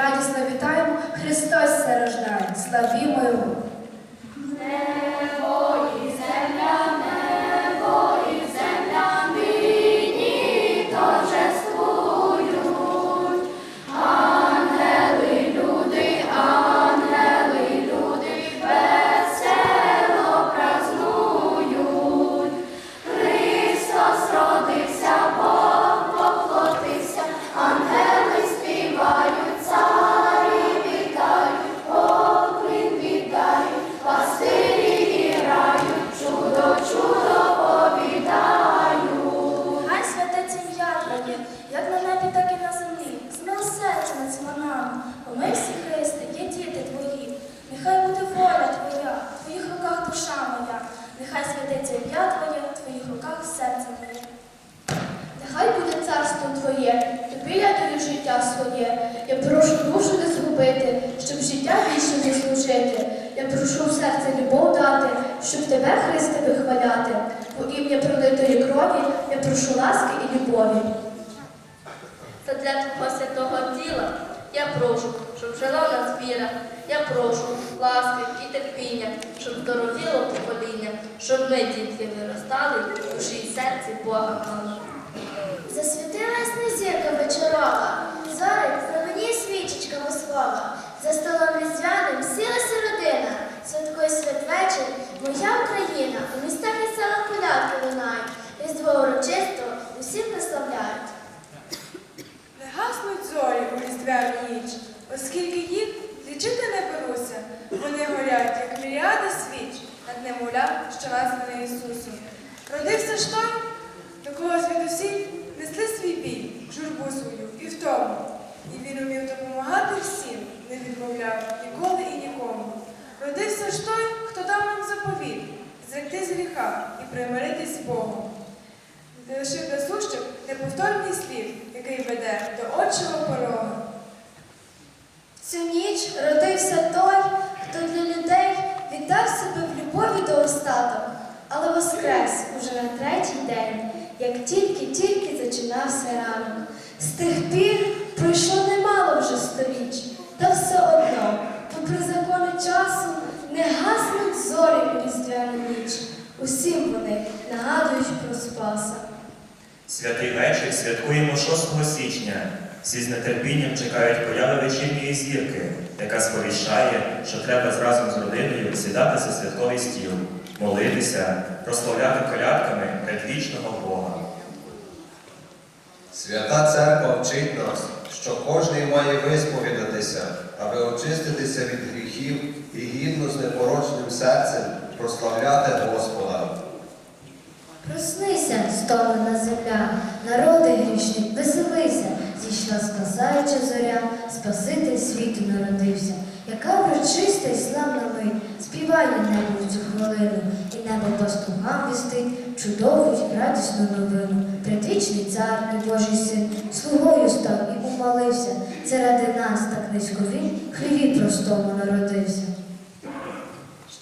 радісно вітаємо, Христос се рождає, славімо Його! За столом різдвяним сілася родина, святкує святвечір, моя Україна, у містах і селах колядки лунають, різдво урочисто усім прославляють. Не гаснуть зорі у різдвяну ніч, оскільки їх лічити не беруся. Вони горять, як мільярди свіч над немовлям, що назване Ісусом. Родився ж той, до кого звідусіль несли свій біль, журбу свою і втому. І він умів допомагати всім, не відмовляв ніколи і нікому. Родився ж той, хто дав нам заповіт, з гріха і примиритись з Богом. Лишив для сущих неповторний слід, який веде до отчого порога. Цю ніч родився той, хто для людей віддав себе в любові до остаток, але воскрес уже на третій день, як тільки-тільки зачинався ранок. З тих пір пройшло немало вже сторіч, та все одно, попри закони часу, не гаснуть зорі у різдвяну ніч. Усім вони нагадують про Спаса. Святий вечір святкуємо 6 січня. Всі з нетерпінням чекають появи вечірньої зірки, яка сповіщає, що треба разом з родиною сідати за святковий стіл, молитися, прославляти колядками предвічного Бога. Свята Церква вчить нас, що кожний має висповідатися, аби очиститися від гріхів і гідно з непорочним серцем прославляти Господа. Проснися, стомлена земля, народи грішний, веселися, зійшла спасаюча зоря, Спаситель світу народився, яка врочиста й славна мить, співає небо в цю хвилину, і небо пастухам вістить чудову й радісну новину. Предвічний цар, і Божий син, слугою став і умолився, це ради нас так низько він, хліві простому народився.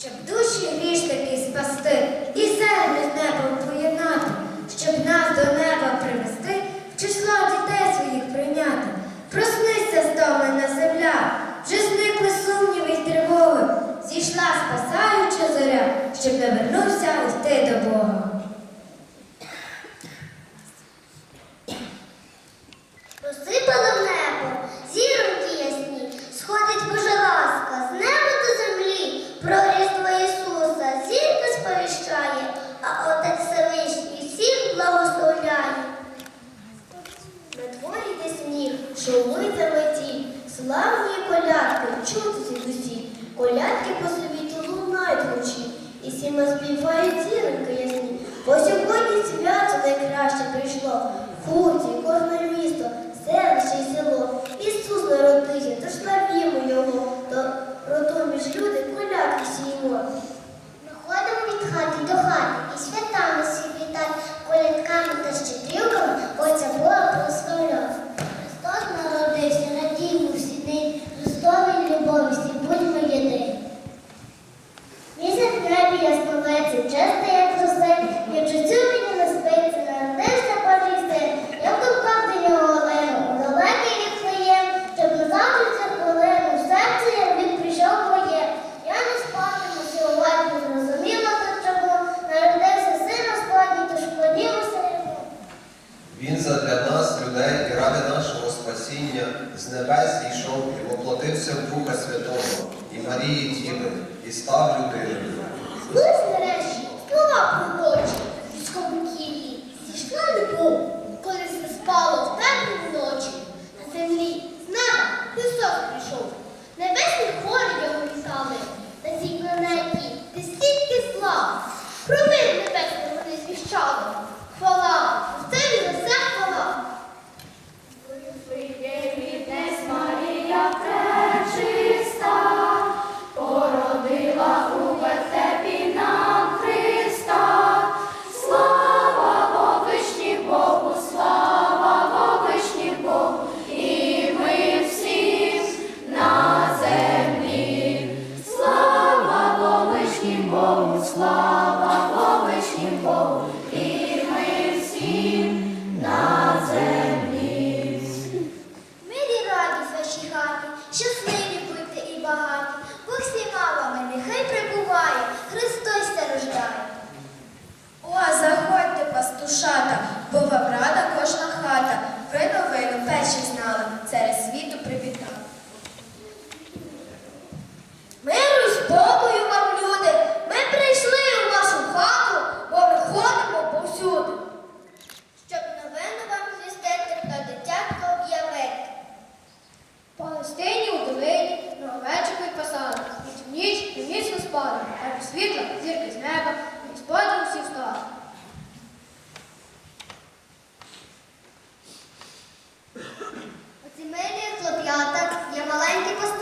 Щоб душі грішники спасти і землю з небом поєднати, щоб нас до неба привести, в число дітей своїх прийняти. Проснися, стомлена земля, вже зникли сумніви й тривоги. Зійшла спасаюча зоря, щоб не вернувся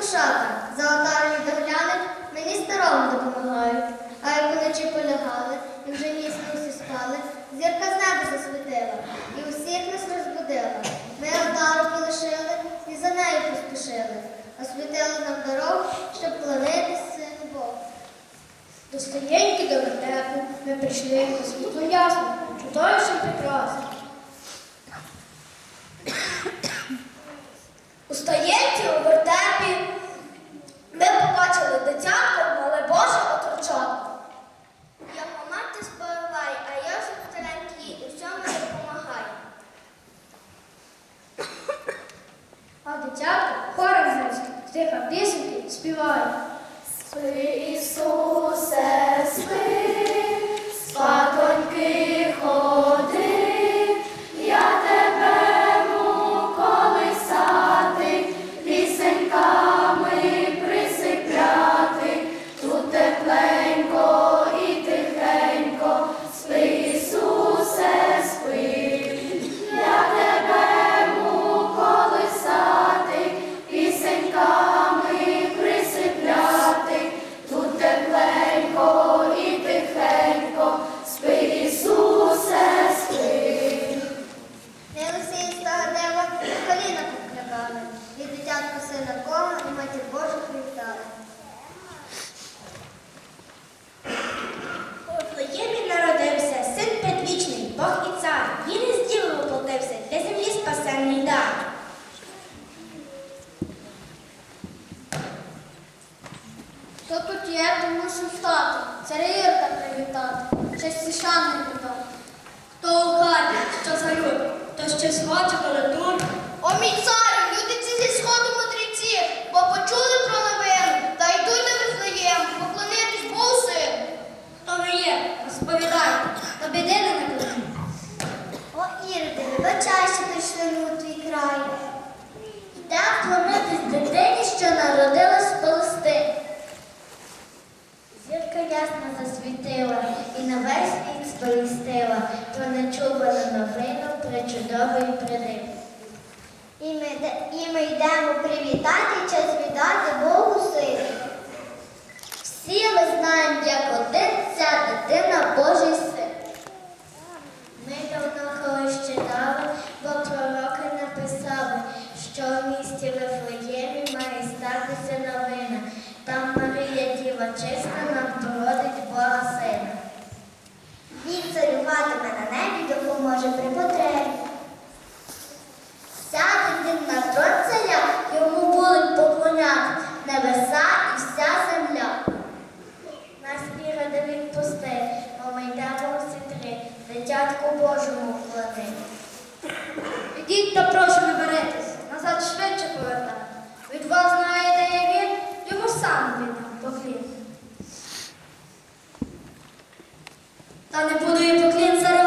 кошата, за отарні доглянуть, мені старому допомагають. А як вночі полягали, і вже міцно всі спали, зірка з неба засвітила і усіх нас розбудила. Ми отару полишили і за нею поспішили. Освітила нам дорогу, щоб планити син Бог. До стоєньки до вертепу ми прийшли на світло ясно, чудовище прекрасно. У стоєнці у вертепі ми побачили дитятко, але Боже отручатко. Його мати споривай, а я захотеньки їй у всьому допомагаю. А дитятко хором знизу, тиха пісеньки співає. Спи, Ісусе. stronger. і на весь світ сповістила про нечувану новину про чудовий прилив. І ми, і ми йдемо привітати, час звідати Богу сину. Всі ми знаємо, як один ця дитина Божий син. може при. Сяде він на трон царя, йому будуть поклоняти небеса і вся земля. Нас віра він пусти, а ми йдемо всі три, дитятку Божому вклони. Ідіть та прошу не беретесь, назад швидше повертати, Від вас знає, де є він, йому сам він поклін. Та не буду я поклін зараз.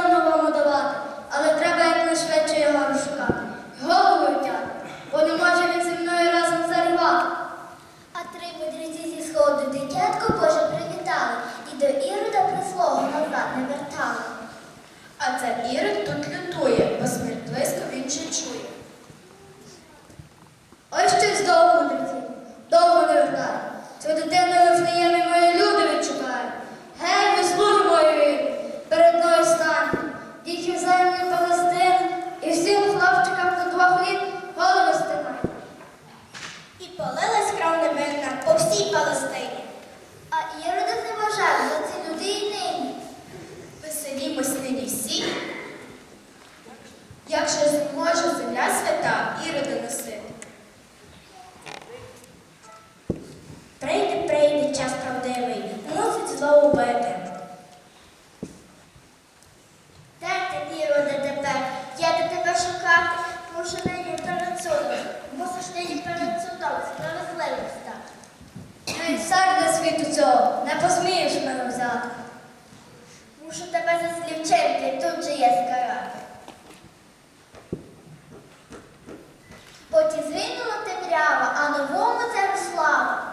Звинула а новому царю слава.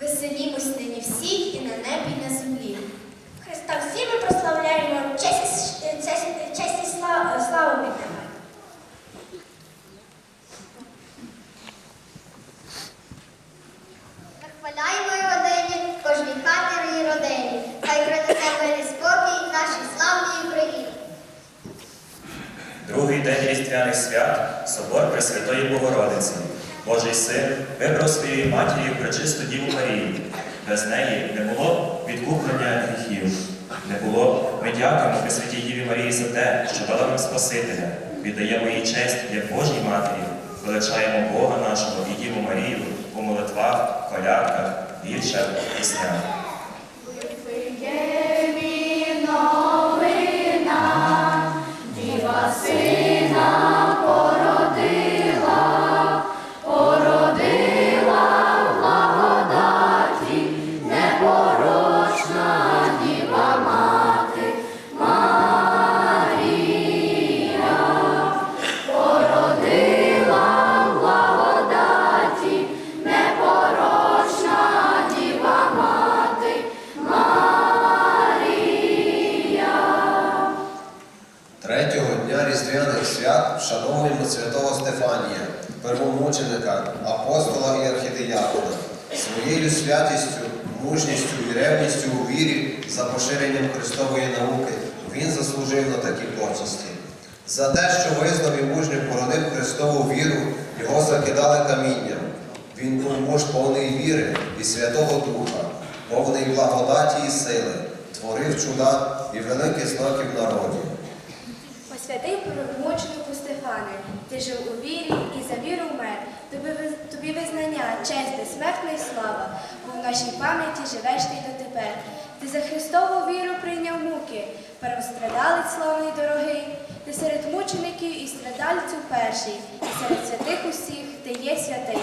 Веселімось нині всі і на небі, і на землі. Христа всі ми прославляємо, честь, і- честь, і славу, славу віддаємо. Кожній. Другий день різдвяних свят собор Пресвятої Богородиці. Божий син вибрав своєю матір'ю пречисту Діву Марію. Без неї не було відкуплення гріхів. Не було. Ми дякуємо Пресвятій Діві Марії за те, що дала нам Спасителя. Віддаємо їй честь як Божій матері, величаємо Бога нашого і Діву Марію у молитвах, колядках, віршах, піснях. Своєю святістю, мужністю і ревністю у вірі за поширенням Христової науки він заслужив на такі почесті. За те, що визнав і мужньо породив Христову віру, його закидали камінням. Він був муж повний віри і Святого Духа, повний благодаті і сили, творив чуда і великі знаки в народі. Посвятий правомученику Стефане, ти жив у вірі і за віру вмер. Тобі, визнання, честь, безсмертна й слава, бо в нашій пам'яті живеш ти дотепер. Ти за Христову віру прийняв муки, первострадалець славний дорогий, ти серед мучеників і страдальців перший, і серед святих усіх ти є святий.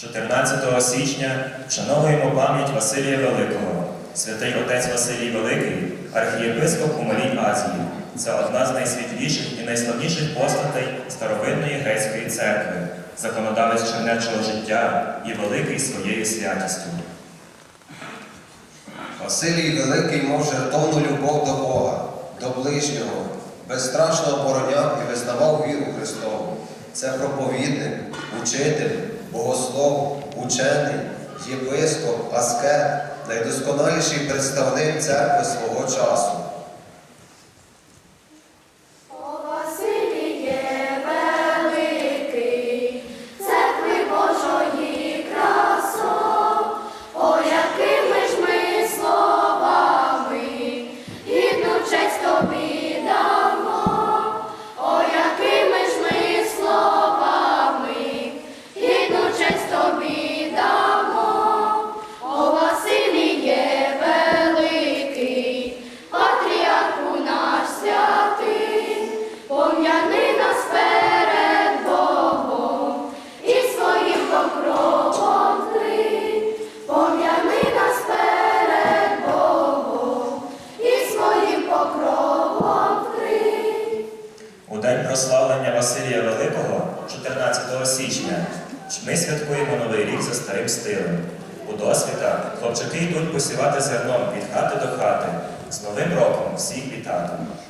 14 січня вшановуємо пам'ять Василія Великого. Святий отець Василій Великий, архієпископ у Малій Азії. Це одна з найсвітліших і найславніших постатей старовинної грецької церкви, законодавець чернечого життя і великий своєю святістю. Василій Великий мав жертовну любов до Бога, до ближнього, безстрашно обороняв і визнавав віру Христову. Це проповідник, учитель, богослов, учений, єпископ, аскет, найдосконаліший представник церкви свого часу.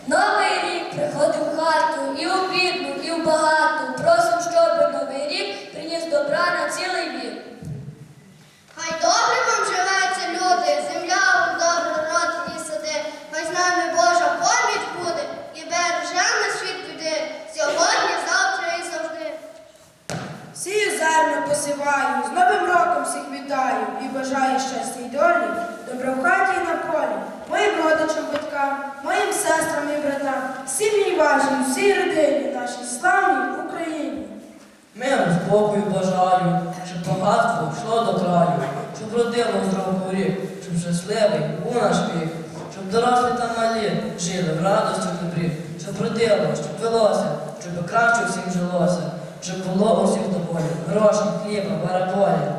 Новий рік приходив в хату, і у бідну, і в багату. Просим, щоб новий рік приніс добра на цілий вік. Хай добре вам живеться, люди, земля вам добре родні сади, хай з нами Божа поміч буде і береже на світ біди, сьогодні, завтра і завжди. Сію зерно посіваю, з Новим роком всіх вітаю і бажаю щастя й долі, добра в хаті і на полі, моїм родичам, батькам, моїм сестрам і братам, сім'ї важні, всій родині нашій славній Україні. Миру, спокою бажаю, щоб багатство йшло до краю, щоб родило здоровий рік, щоб щасливий був наш вік, щоб дорослі та малі жили в радості добрі, щоб родило, щоб велося, щоб краще всім жилося, щоб було усіх доволі, гроші, хліба, бараболі.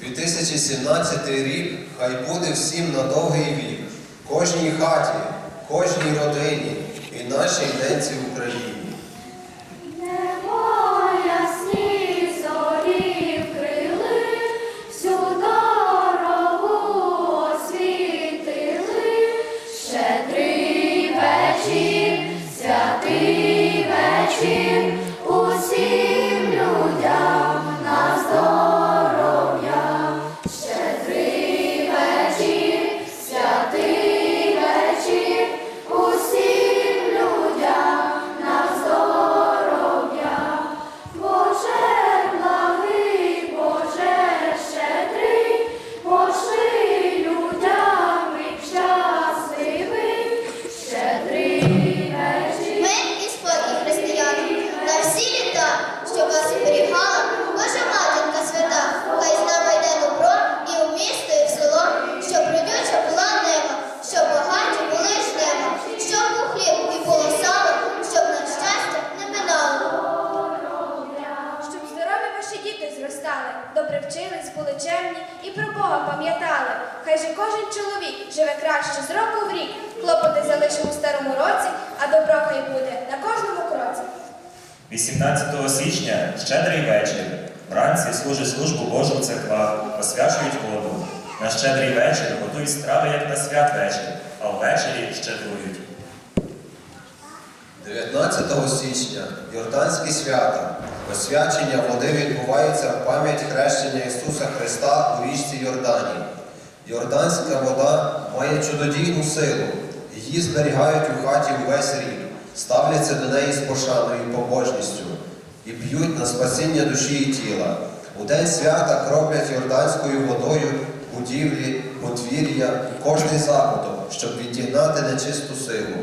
2017 рік хай буде всім на довгий вік, кожній хаті, кожній родині і нашій ненці Україні. Вранці служить службу Божу в церквах, освячують воду. На щедрий вечір готують страви, як на святвечір, а ввечері щедрують. 19 січня Йорданські свята. Освячення води відбувається в пам'ять хрещення Ісуса Христа у річці Йордані. Йорданська вода має чудодійну силу. Її зберігають у хаті увесь рік, ставляться до неї з пошаною і побожністю і п'ють на спасіння душі і тіла. У день свята кроплять йорданською водою будівлі, подвір'я, кожний закуток, щоб відігнати нечисту силу.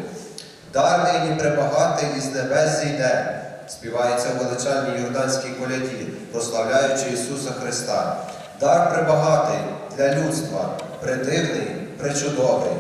Дар нині пребагатий із небес зійде, співається в величальній Йорданській коляді, прославляючи Ісуса Христа. Дар пребагатий для людства, придивний, пречудовий.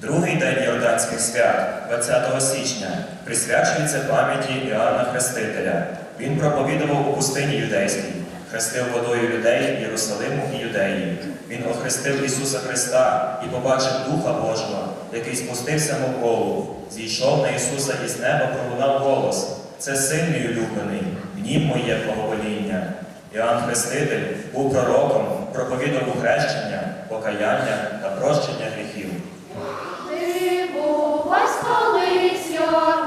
Другий день Йорданських свят, 20 січня, присвячується пам'яті Іоанна Хрестителя. Він проповідував у пустині юдейській, хрестив водою людей Єрусалиму і Юдеї. Він охрестив Ісуса Христа і побачив Духа Божого, який спустився навколо, зійшов на Ісуса із неба, пролунав голос. Це син мій улюблений, в нім моє благовоління. Іоанн Хреститель був пророком, проповідував хрещення, покаяння та прощення гріхів. Señor.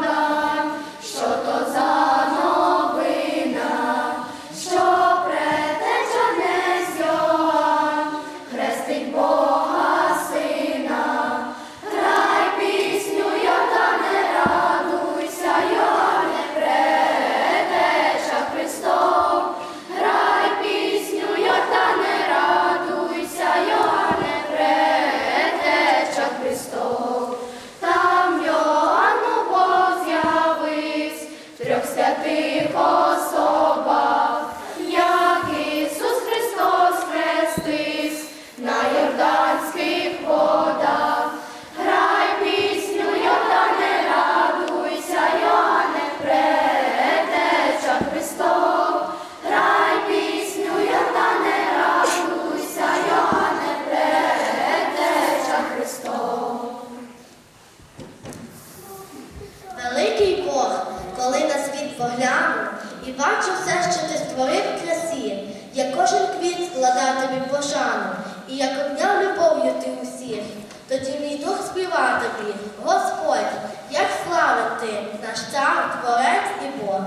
І бачу все, що ти створив красі, я кожен квіт складав тобі пошану, і як обняв любов'ю ти усіх, тоді мій дух співа тобі, Господь, як славен ти, наш цар, творець і Бог.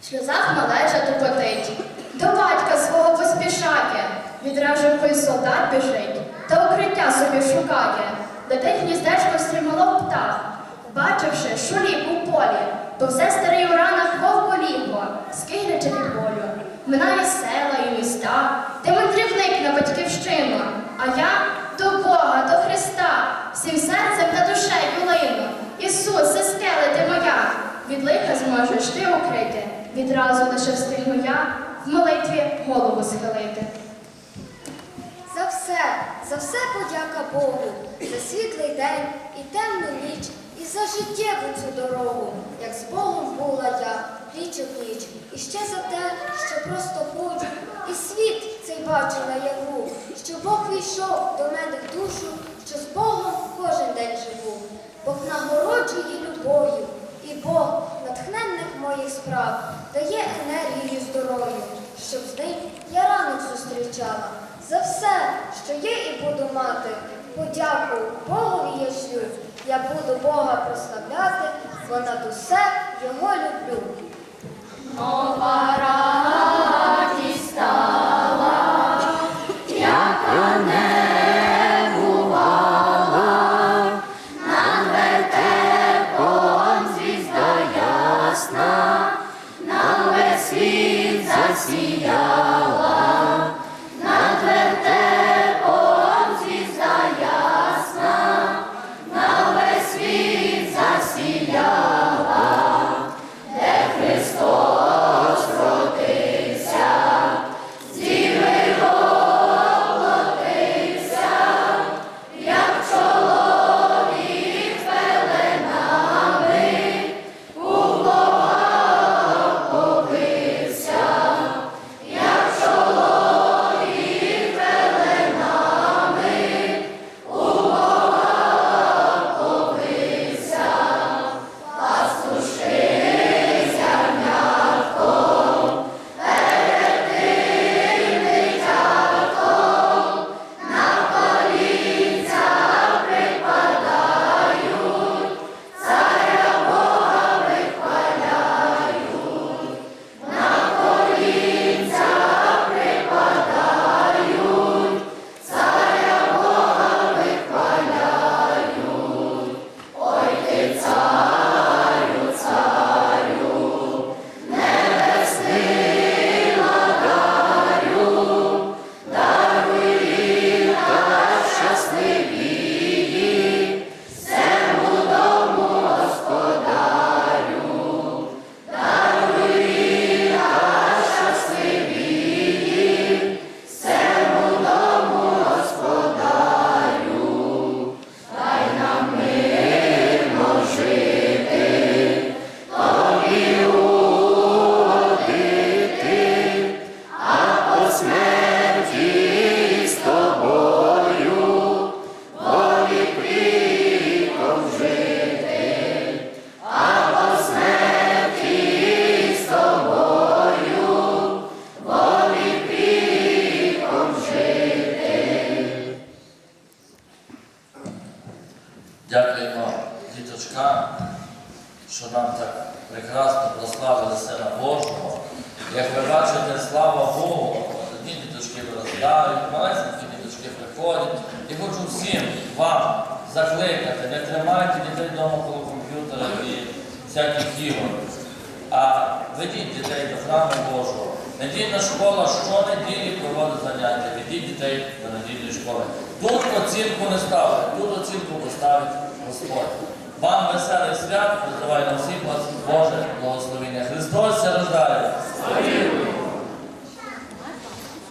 В сльозах малеча тупотить, до батька свого поспішає, відразу пий солдат біжить, та укриття собі шукає, летить гніздечко стрімало птах, бачивши, шулік у полі, повзе старий у ранах вовколіго, скигнече від болю, минає села і міста, де мандрівник на батьківщину, а я до Бога, до Христа, всім серцем та душею лину. Ісусе, скеле ти моя, від лиха зможеш ти укрити, відразу лише встигну я в молитві голову схилити. За все, за все подяка Богу, за світлий день і темну ніч, і за життєву цю дорогу, як з Богом була я, пліч у пліч, і ще за те, що просто ходжу, і світ цей бачила яву, що Бог війшов до мене в душу, що з Богом кожен день живу. Бог нагороджує любов'ю, і Бог натхненних моїх справ дає енергію здоров'ю, щоб з ним я ранок зустрічала. За все, що є і буду мати, подяку Богові я шлю. Я буду Бога прославляти, бо над усе його люблю.